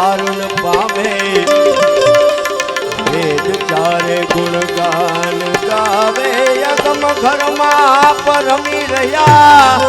તારુણ પામે. વેદ ચારે ગુણગાન ગાવે. યગમ ઘરમાં પરમી રહ્યા.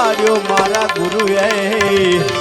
પાડ્યો મારા ગુરુએ.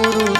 ગુરુ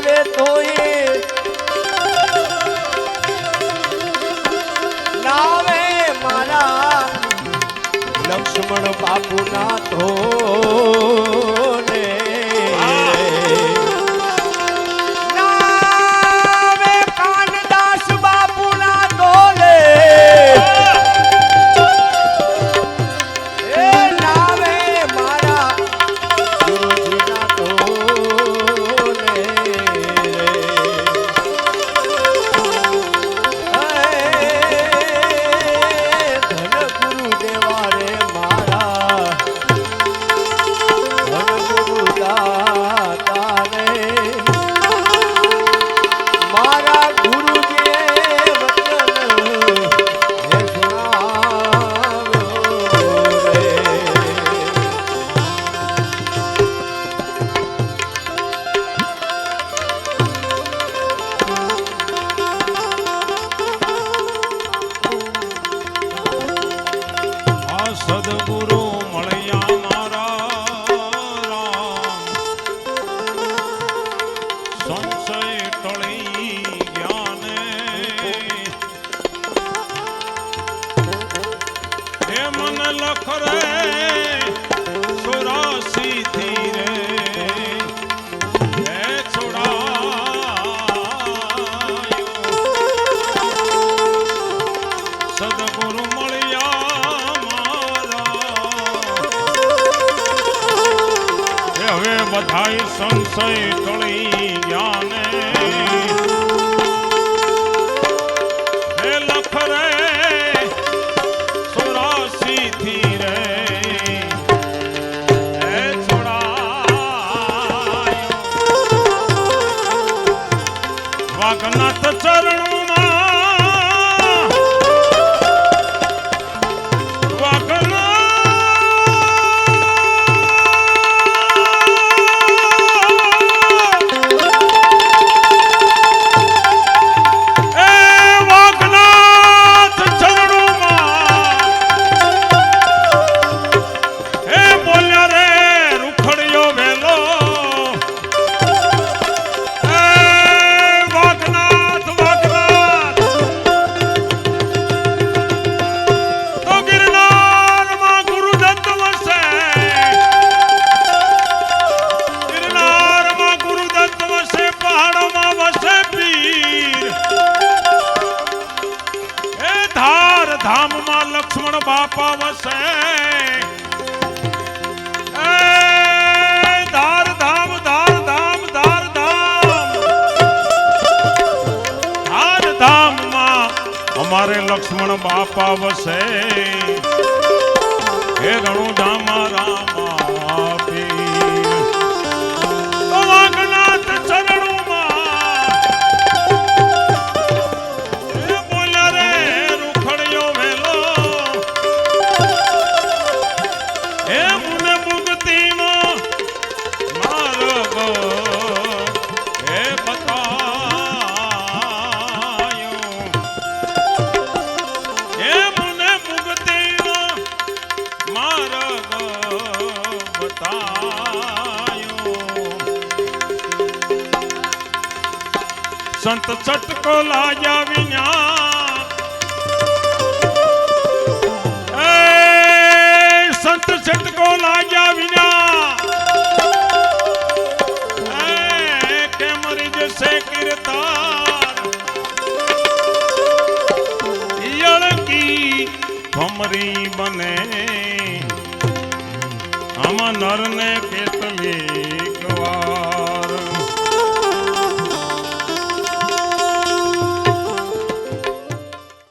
દેવે તોય હવે બધાય સંશય ટળી છટકો લાગ્યા વિના એ સંત છટકો લાગ્યા વિના એ કે મરી જશે કીર્તાર યળકી ભમરી બને આમાં નરને કેટલી